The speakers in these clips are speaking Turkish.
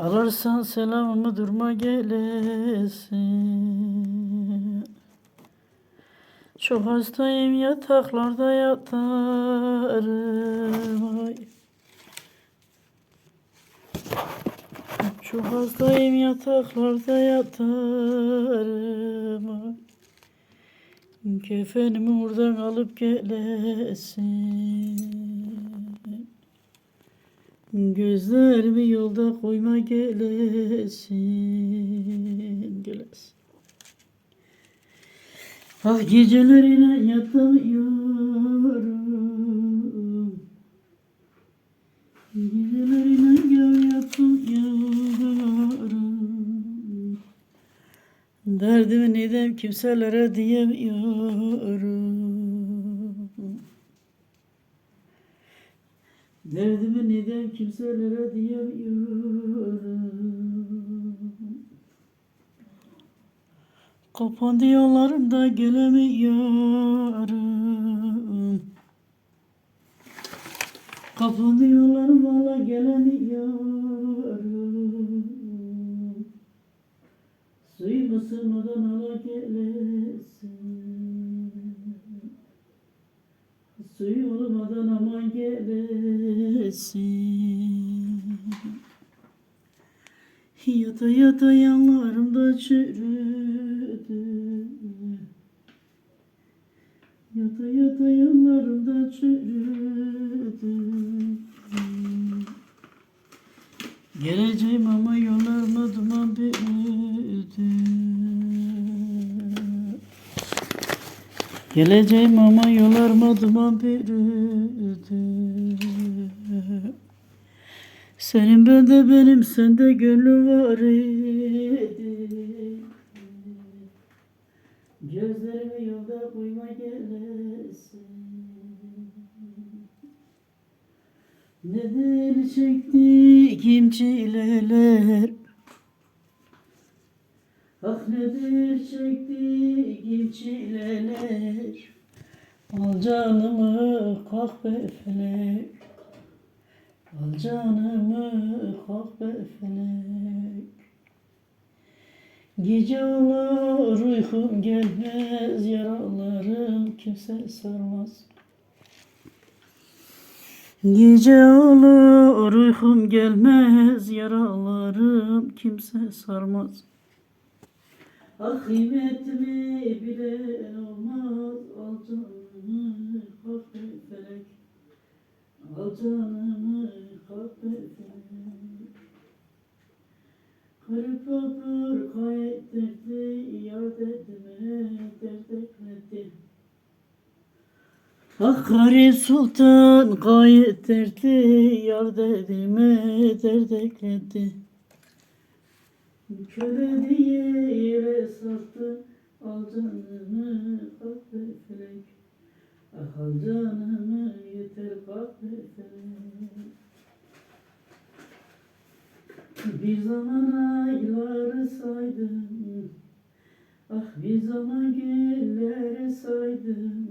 Ararsan selamımı durma gelesin. Çok hastayım yataklarda yatarım. Ay. Çok hastayım yataklarda yatarım. Kefenimi oradan alıp gelesin. Gözlerimi yolda koyma gelesin. Gelesin. Ah gecelerine yatamıyorum. Gecelerine gel yatamıyorum. Derdimi neden kimselere diyemiyorum. Derdimi neden kimselere diyemiyorum. Kapandı yollarımda gelemiyorum. Kapandı yollarım valla gelemiyorum. Suyumu ısınmadan ala gelesin. Suyu olmadan aman gelesin. Yata yata yanlarımda çürüdü. Yata yata yanlarımda çürüdü. Geleceğim ama yollarıma duman bürüdü. Geleceğim ama yollarıma duman bürüdü. Senin bende benim sende gönlüm var idi. Gözlerimi yolda koyma gelesin. Nedir çektiğim çileler Ah nedir çektiğim çileler Al canımı kalk be felek Al canımı kalk be felek. Gece olur uykum gelmez Yaralarım kimse sarmaz. Gece olur uykum gelmez Yaralarım kimse sarmaz. Ah kıymetimi bilen olmaz Al canımı kalk be felek. Al canımı felek Garip olur kayettirdi Yar derdime dert ekledi Ah garip sultan gayet dertli Yar derdime dert ekledi Köle diye yere sarktı Al canımı kalk be felek. Ah al canımı yeter kalk be felek Bir zaman ayları saydım. Ah bir zaman günleri saydım.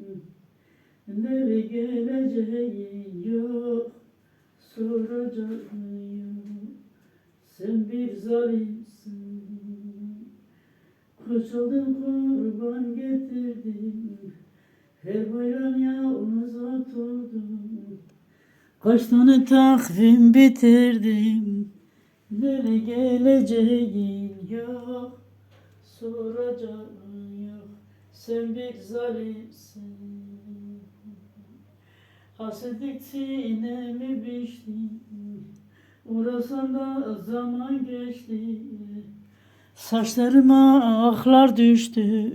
Nereye geleceğin yok Soracağın yok Sen bir zalimsin. Koşuldum kurban getirdim. Her bayram yalnız oturdum. Kaç tane takvim bitirdim Nereye geleceğin yok Soracağın yok. Sen bir zalimsin. Hasretlik sinemi biçti? Uğrasam da zaman geçti. Saçlarıma aklar düştü.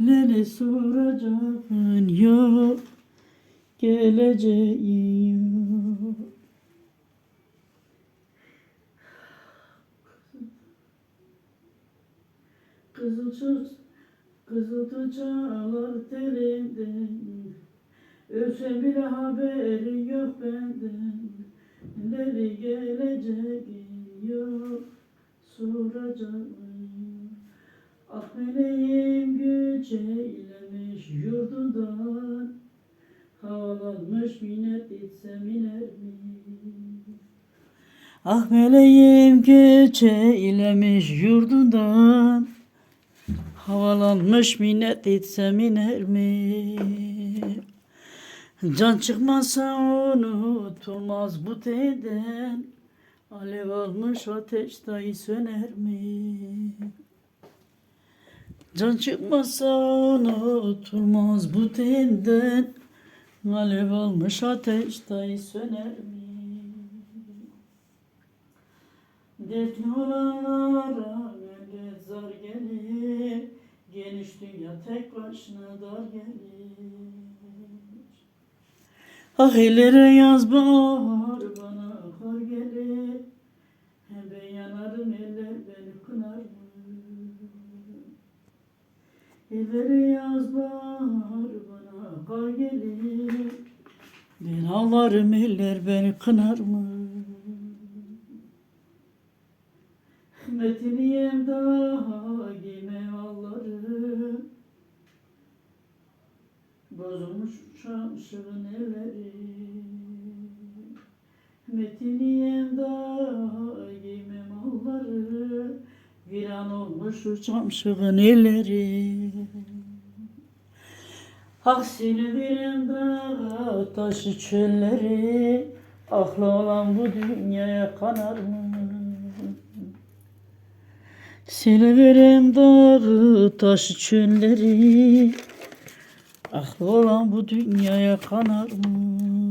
Lele soracağın yok Geleceğin yok Kızıl çöz, kızıl tuğçalar telinden Ölsem bile haberi yok benden. Nereye geleceğin yok Soracağım. Ah meleğim güç eylemiş yurdundan. Havalanmış minnet etsem iner mi? Ah meleğim göç eylemiş yurdundan Havalanmış minnet etsem iner mi? Can çıkmazsa unutulmaz bu tenden Alev almış ateş dahi söner mi? Can çıkmazsa unutulmaz bu tenden Alev almış ateş dahi söner mi? Dertli olanlara öyle zar gelir Geniş dünya tek başına dar gelir Ah ellere yaz bahar bana kar gelir ben yanarım eller beni kınar mı? Ellere yaz bahar bana kar gelir Ben ağlarım eller beni kınar mı? Metiniyem daha Bozulmuş çamşırın elleri Metiniyem daha giyme malları Viran olmuş şu çamşırın elleri Ah seni veren dağa taşı çölleri Aklı olan bu dünyaya kanar mı? Seni verem dağı taşı çölleri Aklı olan bu dünyaya kanar mı?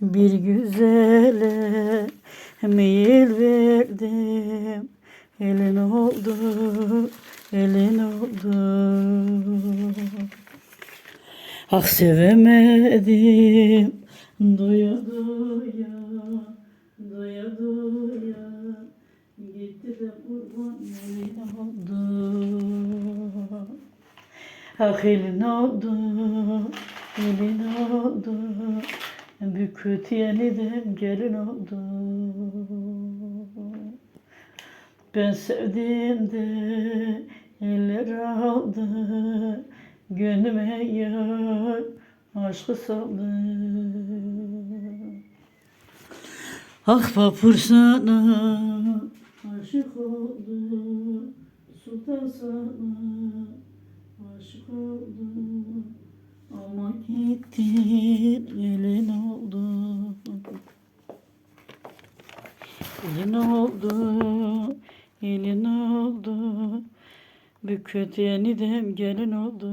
Bir güzele meyil verdim. Elin oldu, elin oldu. Ah sevemedim. Doya doya Doya doya Gitti de kurban eline oldu Ah elin oldu. Elin oldu kötü yeniden gelin oldu. Ben sevdiğimde eller aldı. Gönlüme yar aşkı saldı. Ah vapur sana aşık oldu Sultan sana aşık oldu. Ama gittin elin oldu. Elin oldu, elin oldu kötü yeniden gelin oldu